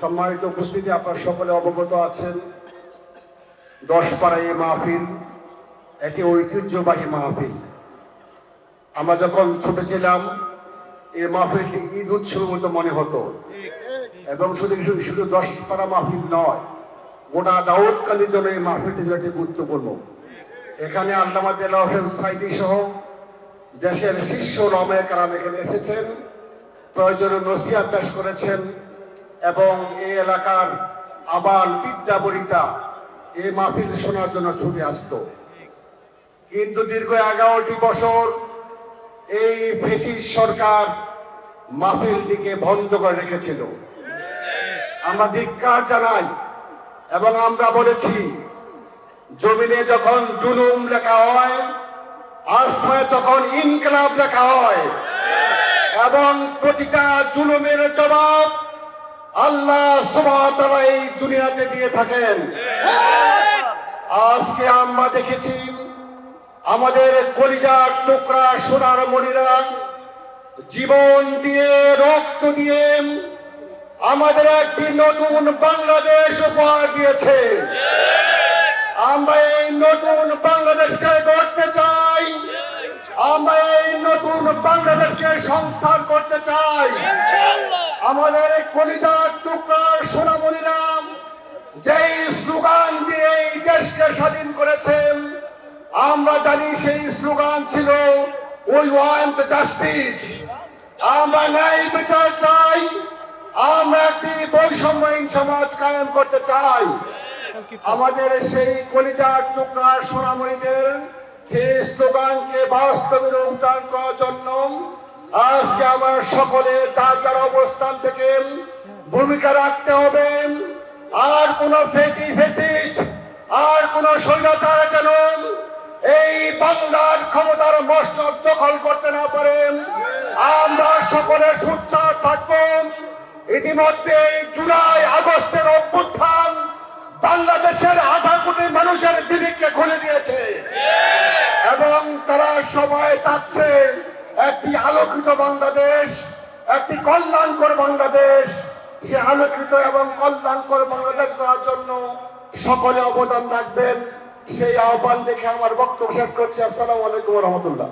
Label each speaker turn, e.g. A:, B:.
A: সম্মানিত উপস্থিতি, আপনার সকলে অবগত আছেন। দশপাড়া এই মাহফিল একটি ঐতিহ্যবাহী মাহফিল। আমরা যখন ছোট ছিলাম, এই মাহফিলটি ঈদ উৎসবের মতো মনে হতো। এবং শুধু শুধু শুধু দশপাড়া মাহফিল নয়, গোটা দাউদকালীর জন্য এই মাহফিলটি একটি গুরুত্বপূর্ণ। এখানে আল্লামা দেলা হোসেন সাইদি সহ দেশের শীর্ষ রমায় কারাম এখানে এসেছেন প্রয়োজনীয় নসিয়া পেশ করেছেন। এবং এই এলাকার আবার বিদ্যাবরিতা এই মাহফিল শোনার জন্য ছুটে আসতো। কিন্তু দীর্ঘ এগারোটি বছর এই ফেসিস সরকার মাহফিলটিকে বন্ধ করে রেখেছিল। আমরা ধিক্কার জানাই এবং আমরা বলেছি, জমিনে যখন জুলুম লেখা হয় আসমায় তখন ইনকলাব লেখা হয় এবং প্রতিটা জুলুমের জবাব সুবহানাহু এই দুনিয়াতে দিয়ে থাকেন। আজকে আমরা দেখেছি আমাদের কলিজার টুকরা সোনার মনিরা জীবন দিয়ে রক্ত দিয়ে আমাদের একটি নতুন বাংলাদেশ উপহার দিয়েছে। আমরা এই নতুন বাংলাদেশকে গড়তে চাই। আমরা এই নতুন বাংলাদেশকে সংস্কার করতে চাই। আমাদের কলিজার টুকরা সোনামণিরা যেই স্লোগান দিয়ে এই দেশকে স্বাধীন করেছেন, আমরা জানি সেই স্লোগান ছিল উই ওয়ান্ট জাস্টিস আমরা ন্যায় বিচার চাই, আমরা একটি বৈষম্যহীন সমাজ কায়েম করতে চাই। আমাদের সেই কলিজার টুকরা সোনামণিদের সেই স্লোগানকে বাস্তবে রূপদান করার জন্য আজকে আমার সকলে যার অবস্থান থেকে ভূমিকা রাখতে হবে। আর কোন ফেকি ফেসিস্ট, আর কোন স্বৈরাচার যেন এই বাংলার ক্ষমতার মস্তক দখল করতে না পারেন আমরা সকলে সুচ্চার থাকব। ইতিমধ্যে জুলাই আগস্টের অভ্যুত্থান বাংলাদেশের আধা কোটি মানুষের বিবেককে খুলে দিয়েছে। এবং তারা সবাই চাচ্ছে একটি আলোকিত বাংলাদেশ, একটি কল্যাণকর বাংলাদেশ। সে আলোকিত এবং কল্যাণকর বাংলাদেশ করার জন্য সকলে অবদান রাখবেন। সেই আহ্বান দেখে আমার বক্তব্য শেষ করছি। আসসালামু আলাইকুম রহমতুল্লাহ।